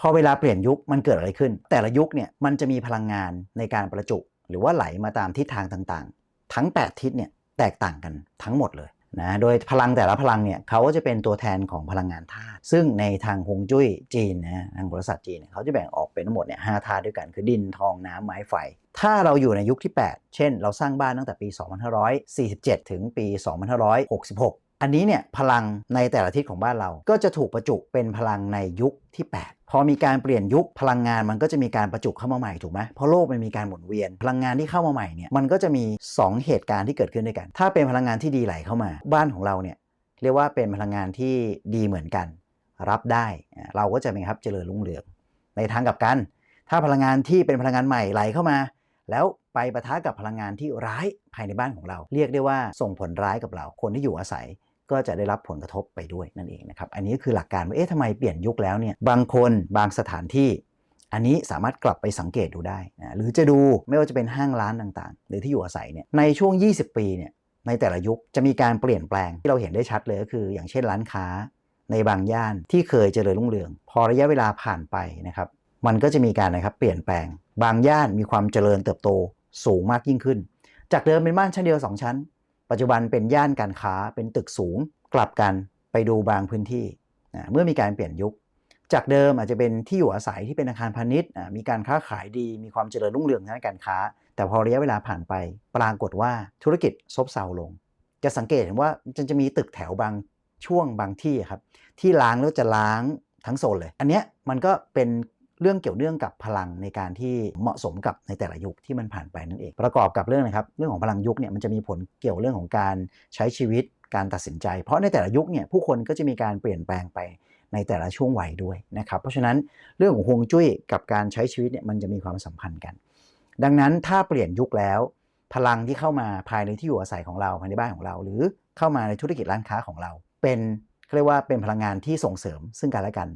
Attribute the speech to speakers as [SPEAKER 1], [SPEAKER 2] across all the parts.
[SPEAKER 1] พอเวลาเปลี่ยนยุคมันเกิดอะไรขึ้น แต่ละยุคเนี่ยมันจะมีพลังงานในการประจุ หรือว่าไหลมาตามทิศทางต่างๆ ทั้ง 8 ทิศเนี่ยแตกต่างกันทั้งหมดเลยนะโดยพลังแต่ละพลังเนี่ยเขาก็จะเป็นตัวแทนของพลังงานธาตุซึ่งในทางฮวงจุ้ยจีนนะทางบริษัทจีนเนี่ยเขาจะแบ่งออกเป็นทั้งหมดเนี่ยห้าธาตุด้วยกันคือดินทองน้ำไม้ไฟ ถ้าเราอยู่ในยุคที่ 8 เช่น เราสร้างบ้านตั้งแต่ปี 2547 ถึงปี 2566 อันนี้เนี่ยพลังในแต่ละทิศของบ้านเรา ก็จะถูกประจุเป็นพลังในยุคที่ 8 พอมีการเปลี่ยนยุคพลังงานมันก็จะมีการประจุเข้ามาใหม่ถูกไหมเพราะโลกมันมีการหมุนเวียน พลังงานที่เข้ามาใหม่เนี่ยมันก็จะมี 2 เหตุการณ์ที่เกิดขึ้นด้วยกัน ถ้าเป็นพลังงานที่ดีไหลเข้ามา บ้านของเราเนี่ยเรียกว่าเป็นพลังงานที่ดีเหมือนกัน รับได้เราก็จะเป็นครับเจริญรุ่งเรือง ในทางกลับกัน ถ้าพลังงานที่เป็นพลังงานใหม่ไหลเข้ามา แล้วไปปะทะกับพลังงานที่ร้ายภายในบ้านของเรา เรียกได้ว่าส่งผลร้ายกับเราคนที่อยู่อาศัย ก็จะได้รับผลกระทบไปด้วยนั่นเองนะครับ อันนี้ก็คือหลักการว่าเอ๊ะทำไมเปลี่ยนยุคแล้วเนี่ยบางคนบางสถานที่อันนี้สามารถกลับไปสังเกตดูได้นะหรือจะดูไม่ว่าจะเป็นห้างร้านต่างๆ หรือที่อยู่อาศัยเนี่ยในช่วง 20 ปีเนี่ยในแต่ละยุคจะมีการเปลี่ยนแปลงที่เราเห็นได้ชัดเลยก็คือ อย่างเช่นร้านค้า ในบางย่านที่เคยเจริญรุ่งเรือง พอระยะเวลาผ่านไปนะครับมันก็จะมีการนะครับเปลี่ยนแปลง บางย่านมีความเจริญเติบโตสูงมากยิ่งขึ้น จากเดิมเป็นบ้านชั้นเดียว 2 ชั้น ปัจจุบันเป็นย่านการค้าเป็นตึกสูงกลับกันไปดูบางพื้นที่เมื่อมีการเปลี่ยนยุค จากเดิมอาจจะเป็นที่อยู่อาศัยที่เป็นอาคารพาณิชย์มีการค้าขายดี มีความเจริญรุ่งเรืองทางการค้า แต่พอระยะเวลาผ่านไป ปรากฏว่าธุรกิจซบเซาลง จะสังเกตเห็นว่าจะจะมีตึกแถวบางช่วงบางที่ครับที่ล้างแล้วจะล้างทั้งโซนเลย อันเนี้ยมันก็เป็น เรื่องเกี่ยวเนื่องกับพลังในการที่เหมาะสมกับในแต่ละยุคที่มันผ่านไปนั่นเอง ประกอบกับเรื่องนะครับเรื่องของพลังยุคเนี่ยมันจะมีผลเกี่ยวเรื่องของการใช้ชีวิตการตัดสินใจ เพราะในแต่ละยุคเนี่ยผู้คนก็จะมีการเปลี่ยนแปลงไปในแต่ละช่วงวัยด้วยนะครับเพราะฉะนั้นเรื่องของฮวงจุ้ยกับการใช้ชีวิตเนี่ยมันจะมีความสัมพันธ์กัน ดังนั้นถ้าเปลี่ยนยุคแล้ว พลังที่เข้ามาภายในที่อยู่อาศัยของเราภายในบ้านของเรา หรือเข้ามาในธุรกิจร้านค้าของเรา เป็นเขาเรียกว่าเป็นพลังงานที่ส่งเสริมซึ่งกันและกัน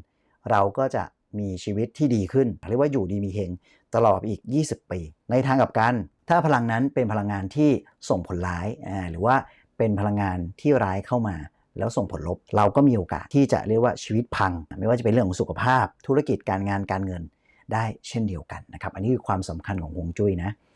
[SPEAKER 1] เราก็จะ มีชีวิตที่ดีขึ้นเรียกว่าอยู่ดีมีเฮงตลอดอีก 20 ปี ในทางกลับกัน ถ้าพลังนั้นเป็นพลังงานที่ส่งผลร้ายหรือว่าเป็นพลังงานที่ร้ายเข้ามา แล้วส่งผลลบ เราก็มีโอกาสที่จะเรียกว่าชีวิตพัง ไม่ว่าจะเป็นเรื่องของสุขภาพ ธุรกิจการงานการเงินได้เช่นเดียวกันนะครับ อันนี้คือความสำคัญของฮวงจุ้ยนะ